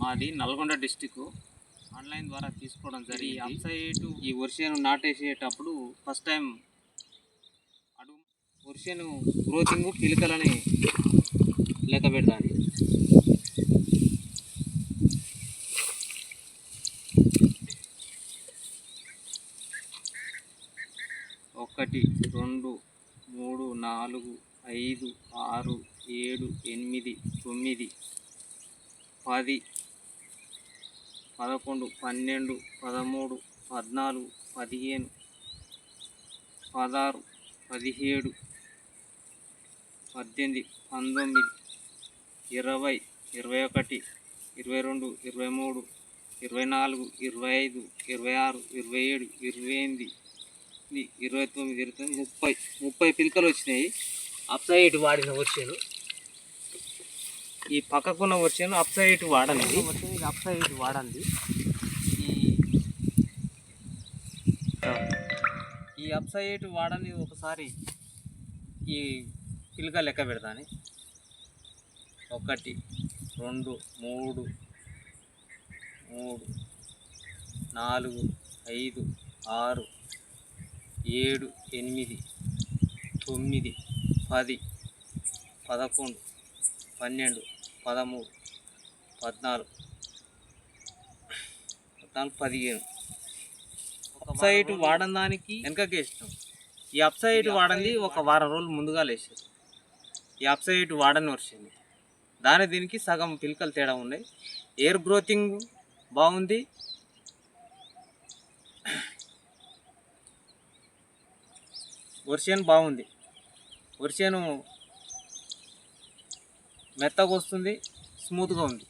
మాది Nalgonda district. Online ద్వారా తీసుకోవడం జరిగింది. అప్సైట్ ఈ వర్షను నాటేసేటప్పుడు ఫస్ట్ టైం అడుగు వర్షను గ్రోతింగ్ పిలకలని లెక్క పెడతాను ఒకటి రెండు మూడు నాలుగు ఐదు ఆరు ఏడు ఎనిమిది తొమ్మిది పది పదకొండు పన్నెండు పదమూడు పద్నాలుగు పదిహేను పదహారు పదిహేడు పద్దెనిమిది పంతొమ్మిది ఇరవై ఇరవై ఒకటి ఇరవై రెండు ఇరవై మూడు ఇరవై నాలుగు ఇరవై ఐదు ఇరవై ఆరు ఇరవై ఏడు ఇరవై ఎనిమిది ఇరవై తొమ్మిది ఇరవై తొమ్మిది ముప్పై ముప్పై పిలకలు వచ్చినాయి. అప్సైడ్ వాడిన వచ్చాను ఈ పక్కకున్న వచ్చాను వాడండి వాడనిది ఇది అప్సైడ్ వాడండి ఈ ఈ అప్సైడ్ వాడని ఒకసారి ఈ పిలుక లెక్క పెడతాను. ఒకటి రెండు మూడు మూడు నాలుగు ఐదు ఆరు ఏడు ఎనిమిది తొమ్మిది పది పదకొండు పన్నెండు పదమూడు పద్నాలుగు పద్నాలుగు పదిహేను. అప్సైట్ వాడని దానికి వెనకకే ఇష్టం. ఈ అప్సైట్ వాడంది ఒక వారం రోజులు ముందుగా లేచారు. ఈ అప్సైట్ వాడని వచ్చింది దాని దీనికి సగం పిలకలు తేడా ఉన్నాయి. ఎయిర్ గ్రోతింగ్ బాగుంది. వర్షన్ బాగుంది. వర్షను మెత్తగా వస్తుంది స్మూత్గా ఉంది.